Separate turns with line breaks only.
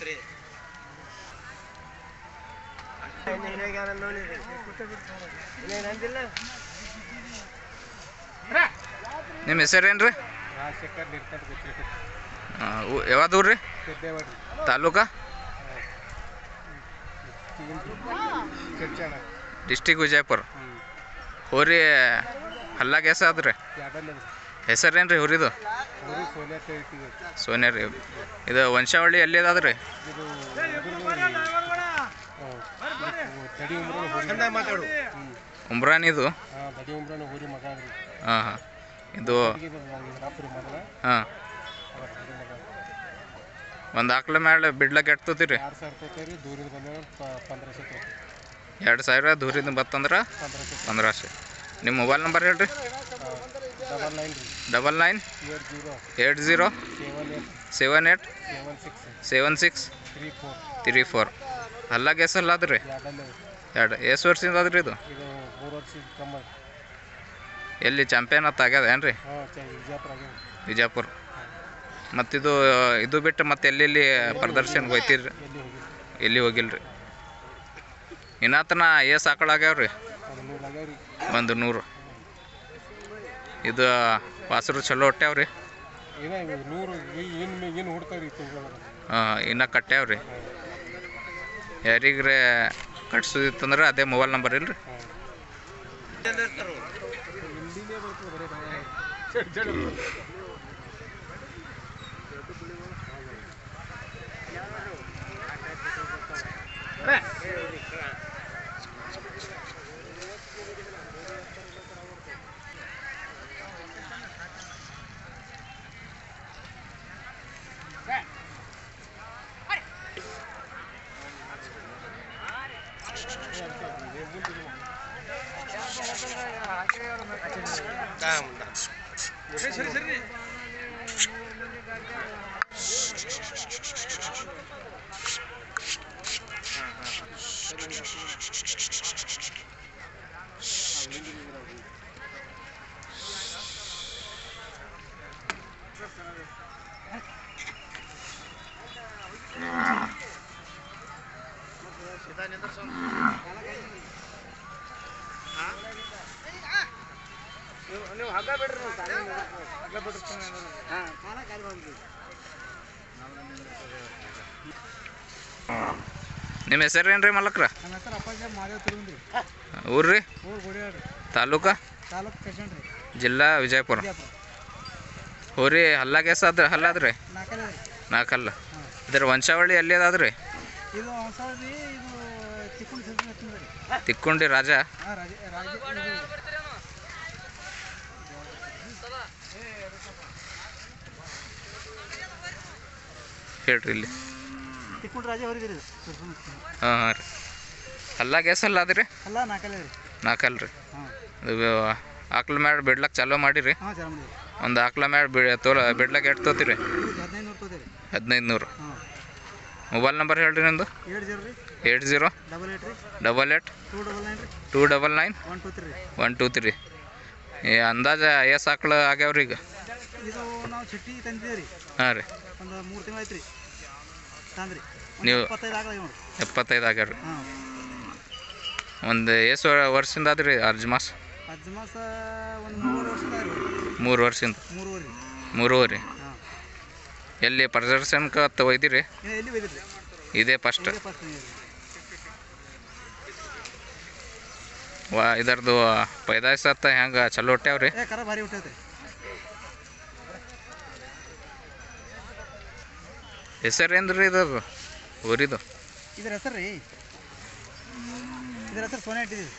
ಐತ್ರಿ
ನಿಮ್ಮ
ಹೆಸರೇನ್ರಿ
ಯಾವ್ದು ಊರು ರೀ
ಸಿದ್ದೇವಾಡ್ರಿ
ತಾಲೂಕಾ? ಡಿಸ್ಟಿಕ್ ವಿಜಯಪುರ. ಹೋರಿ ಹಲ್ಲಾಗ ಎಸ
ಆದ್ರಿ?
ಹೆಸರೇನು ರೀ ಹುರಿದು
ಸೋನಿಯಾ
ರೀ. ಇದು ವಂಶಾವಳಿ ಎಲ್ಲಿ ಅದಾದ
ಇದು ಉಮ್ರಾನ್
ಇದು?
ಹಾಂ
ಹಾಂ. ಇದು ಹಾಂ. ಒಂದು ಆಕಳ ಮೇಲೆ ಬಿಡ್ಲಕ್ಕೆ
ಪಂದ್ರಶೆ ತೊಗೊತೀರಿ
ಎರಡು ಸಾವಿರ ದೂರಿಂದ ಬತ್ತಂದ್ರೆ
ಪಂದ್ರಾಶೆ
ನಿಮ್ಮ ಮೊಬೈಲ್ ನಂಬರ್ ಹೇಳ್ರಿ.
Double nine eight zero seven eight
seven
six three four
ಅಲ್ಲ ಫೋರ್ ಅಲ್ಲ ಎಸಲ್ಲ ಅದ್ರಿ ಎರಡು ಎಷ್ಟು ವರ್ಷದಿಂದ ಅದ್ರಿ ಇದು? ಎಲ್ಲಿ ಚಾಂಪಿಯನ್ ಅಂತ ಆಗ್ಯದ ಏನು ರೀ
ವಿಜಯಪುರ
ಮತ್ತಿದು ಇದು ಬಿಟ್ಟು ಮತ್ತೆ ಎಲ್ಲೆಲ್ಲಿ ಪ್ರದರ್ಶನ ಹೋಯ್ತೀರಿ?
ಎಲ್ಲಿ ಹೋಗಿಲ್ರಿ
ಇನ್ನತನ ಹೋಗಿಲ್ಲ ರೀ ಇನ್ನಾತನ ಏಸ್ ಆಕಳ ಆಗ್ಯಾವ ರೀ
ಆಗ್ಯಾವ ರೀ
ಒಂದು ನೂರು. ಇದು ವಾಸರು ಚಲೋ ಹೊಟ್ಯಾವ ರೀ ಇನ್ನೂ ಕಟ್ಟ್ಯಾವ್ರಿ. ಯಾರಿಗ್ರೆ ಕಟ್ಸೋದಿತ್ತಂದ್ರೆ ಅದೇ ಮೊಬೈಲ್ ನಂಬರ್ ಇಲ್ರಿ. ರೀ
काम
ನೀವು ಹಗ್ಗ ಬಿಡ್ರಿ ಹಗ್ಗ ಬಿಡ್ರಿ
ನಿಮ್ಮ ಹೆಸರು ಏನ್ರಿ ಮಲ್ಲಕ್ರ?
ಊರ್ರಿ ಹೆಸರು ಅಪ್ಪಾಜಿ ಮಾದೇವ್ ತಿರುಗುಂದ್ರಿ.
ಊರು ರೀ
ಊರು ಗುಡಿಯಾಡ್ರಿ
ತಾಲೂಕಾ?
ತಾಲೂಕು ಪೇಷಂಟ್ ರೀ.
ಜಿಲ್ಲಾ ವಿಜಯಪುರ.
ಊರಿ
ಹೋರಿ ಹಲ್ಲಾದ್ರಿ?
ನಾಕಲ್ಲ ಹಲ್ಲದ್ರಿ
ನಾಲ್ಕಲ್ಲ. ಇದ್ರ ವಂಶಾವಳಿ ಎಲ್ಲಿ ಅದಾದ್ರಿ?
ಇದು ಹೊಸಳ್ರಿ ಇದು ತಿಕ್ಕುಂಡಿ ಸಿದ್ಧ ರೀ
ತಿಕ್ಕೊಂಡಿ ರಾಜ?
ಹಾಂ ರಾಜ ರಾಜ ಇದು
ಹೇಳ್ರಿ ಇಲ್ಲಿ.
ತಿಕ್ಕುಂಡಿ ರಾಜ
ಹಾಂ ಹಾಂ ರೀ. ಅಲ್ಲ ಹಲ್ಲ ಅದ್ರಿ?
ಅಲ್ಲ ರೀ.
ನಾಲ್ಕಲ್ಲ ರೀ.
ಹಾಂ.
ಇದು ಆಕಳ ಮ್ಯಾಡ್ ಬಿಡ್ಲಕ್ಕೆ ಚಾಲೂ ಮಾಡಿರಿ?
ಹಾಂ
ಒಂದು ಆಕಳ ಮ್ಯಾಡ ಬಿ ತೋಲ ಬಿಡ್ಲಕ್ಕೆ ಎಷ್ಟು ತೊಗೋತೀರಿ
ಹದಿನೈದು ನೂರು
ಹದಿನೈದು ನೂರು
ಹಾಂ.
ಮೊಬೈಲ್ ನಂಬರ್ ಹೇಳ್ರಿ ನಿಮ್ಮದು eight zero
double eight two double nine one two three
ಈ ಅಂದಾಜ ಎಸ್ ಆಕಳು ಆಗ್ಯಾವ್ರಿ ಈಗ? ಹಾಂ ರೀ. ನೀವು- ಎಪ್ಪತ್ತೈದು ಆಗ್ಯಾವ್ರಿ. ಒಂದು ಎಷ್ಟು ವರ್ಷದಿಂದ ಆದ್ರಿ ಅರ್ಜಿ ಮಾಸ?
ಮೂರು
ವರ್ಷದಿಂದ
ಮೂರುವರೆ.
ಎಲ್ಲಿ ಪ್ರದರ್ಶನಕ್ಕೆ ತ ಒಯ್ದಿರಿ? ಇದೇ ಫಸ್ಟ್ ವಾ ಇದರದು ಪೈದಾಯ್ಸತ್ತ ಹೆಂಗೆ? ಚಲೋ ಹೊಟ್ಯಾವ್ರಿ. ಹೆಸರು ಏನ್ರಿ ಇದರದು ಊರಿದು
ಇದ್ರ ಹೆಸರು ರೀ ಇದ್ರ ಹೆಸರು ಸೋನೆ ಇಟ್ಟಿದ್ದೀವಿ.